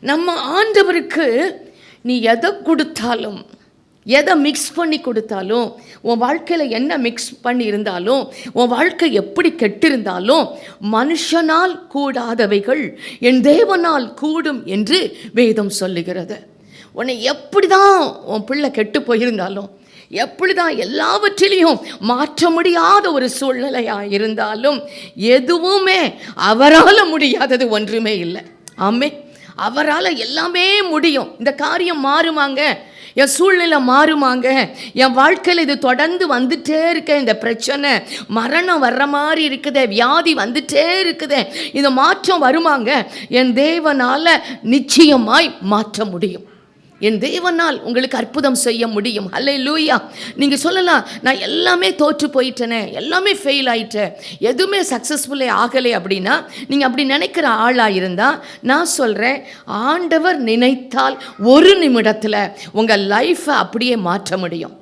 நம்ம ஆண்டவருக்கு நீ எதை கொடுத்தாலும் எதை மிக்ஸ் பண்ணி கொடுத்தாலும் உன் வாழ்க்கையில் என்ன மிக்ஸ் பண்ணி இருந்தாலும் உன் வாழ்க்கை எப்படி கெட்டிருந்தாலும் மனுஷனால் கூடாதவைகள் என் தேவனால் கூடும் என்று வேதம் சொல்லுகிறது. உன்னை எப்படி தான் உன் பிள்ளை கெட்டு போயிருந்தாலும் எப்படி தான் எல்லாவற்றிலையும் மாற்ற முடியாத ஒரு சூழ்நிலையாக இருந்தாலும் எதுவுமே அவரால் முடியாதது ஒன்றுமே இல்லை. ஆமே அவரால் எல்லாமே முடியும். இந்த காரியம் மாறுமாங்க? என் சூழ்நிலை மாறுமாங்க? என் வாழ்க்கையில் இது தொடர்ந்து வந்துட்டே இருக்க இந்த பிரச்சனை மரணம் வர்ற மாதிரி இருக்குது வியாதி வந்துட்டே இருக்குது இந்த மாற்றம் வருமாங்க? என் தேவனால் நிச்சயமாய் மாற்ற முடியும். என் தேவனால் உங்களுக்கு அற்புதம் செய்ய முடியும். அல்ல லூயா நீங்கள் சொல்லலாம் நான் எல்லாமே தோற்று போயிட்டேனே எல்லாமே ஃபெயில் ஆயிட்டேன் எதுவுமே சக்ஸஸ்ஃபுல்லே ஆகலை அப்படின்னா நீங்கள் அப்படி நினைக்கிற ஆளாக இருந்தால் நான் சொல்கிறேன் ஆண்டவர் நினைத்தால் ஒரு நிமிடத்தில் உங்கள் லைஃப்பை அப்படியே மாற்ற முடியும்.